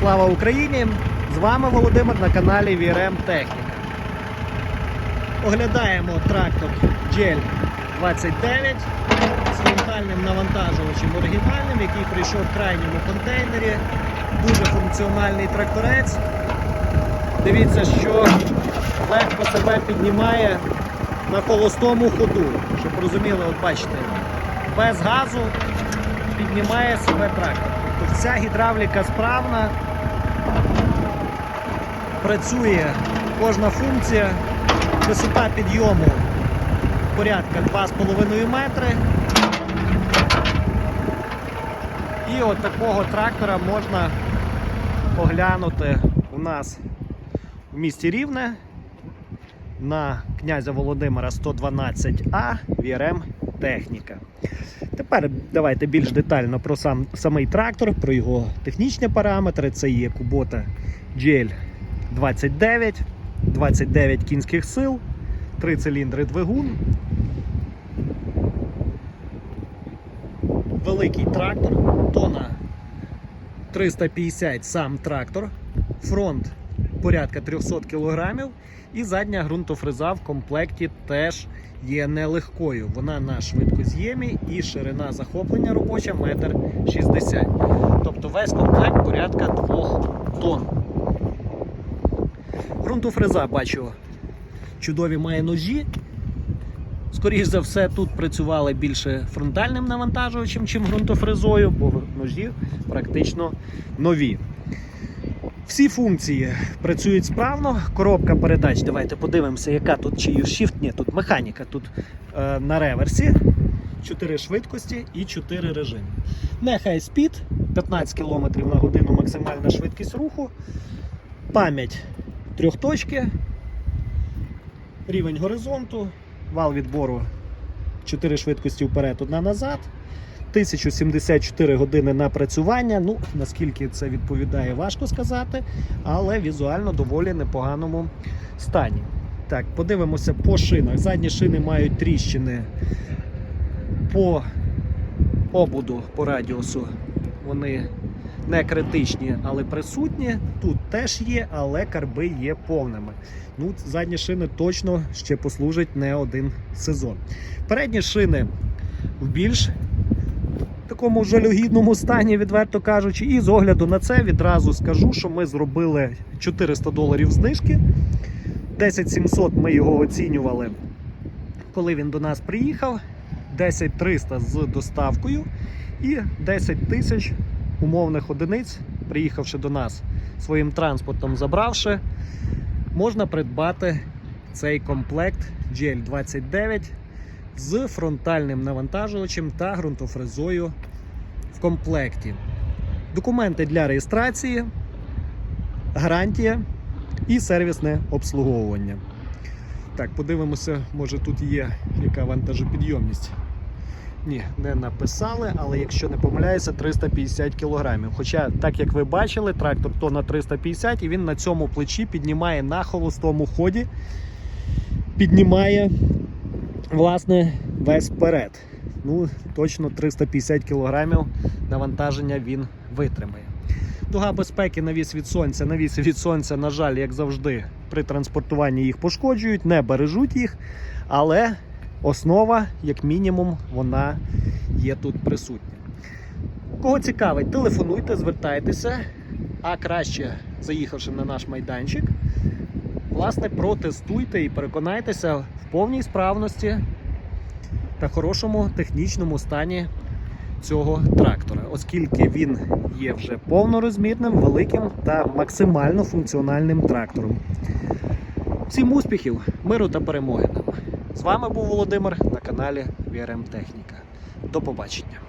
Слава Україні! З вами Володимир на каналі VRM Техніка. Оглядаємо трактор GL 29 з фронтальним навантажувачем оригінальним, який прийшов в крайньому контейнері. Дуже функціональний тракторець. Дивіться, що легко себе піднімає на холостому ходу. Щоб розуміли, от бачите, без газу піднімає себе трактор. Тобто вся гідравліка справна, працює кожна функція, висота підйому порядка 2,5 метри. І от такого трактора можна оглянути у нас в місті Рівне на князя Володимира 112А VRM Техніка. Тепер давайте більш детально про сам, самий трактор, про його технічні параметри. Це є Kubota GL 29, 29 кінських сил, 3 циліндри двигун. Великий трактор, тона 350 сам трактор, фронт порядка 300 кг і задня ґрунтофреза в комплекті теж є нелегкою. Вона на швидкоз'ємі і ширина захоплення робоча 1,60 м. Тобто весь комплект порядка 2 тонн. Ґрунтофреза бачу чудові має ножі. Скоріше за все, тут працювали більше фронтальним навантажувачем, чим ґрунтофрезою, бо ножі практично нові. Всі функції працюють справно. Коробка передач. Давайте подивимося, яка тут чи shift. Ні, тут механіка. Тут е, на реверсі 4 швидкості і 4 режими. Нехай спід 15 км на годину максимальна швидкість руху. Пам'ять трьохточки, рівень горизонту, вал відбору 4 швидкості вперед, одна назад. 1074 години напрацювання. Ну, наскільки це відповідає, важко сказати, але візуально доволі непоганому стані. Так, подивимося по шинах. Задні шини мають тріщини по обуду по радіусу. Вони не критичні, але присутні. Тут теж є, але карби є повними. Ну, Задні шини точно ще послужать не один сезон. Передні шини в більш такому жалюгідному стані, відверто кажучи, і з огляду на це відразу скажу, що ми зробили 400 доларів знижки. 10700 ми його оцінювали, коли він до нас приїхав. 10300 з доставкою і 10 тисяч умовних одиниць, приїхавши до нас своїм транспортом, забравши, можна придбати цей комплект GL29 з фронтальним навантажувачем та ґрунтофрезою в комплекті. Документи для реєстрації, гарантія і сервісне обслуговування. Так, подивимося, може тут є яка вантажопідйомність. Ні, не написали, але якщо не помиляюся, 350 кг. Хоча, так як ви бачили, трактор то на 350 і він на цьому плечі піднімає на холостому ході, піднімає власне весь вперед. Ну, точно 350 кг навантаження він витримає. Дуга безпеки, навіс від сонця. Навіси від сонця, на жаль, як завжди, при транспортуванні їх пошкоджують, не бережуть їх, але основа, як мінімум, вона є тут присутня. Кого цікавить, телефонуйте, звертайтеся, а краще, заїхавши на наш майданчик, власне, протестуйте і переконайтеся в повній справності та хорошому технічному стані цього трактора, оскільки він є вже повнорозмірним, великим та максимально функціональним трактором. Всім успіхів, миру та перемоги нам! З вами був Володимир на каналі VRM Техніка. До побачення!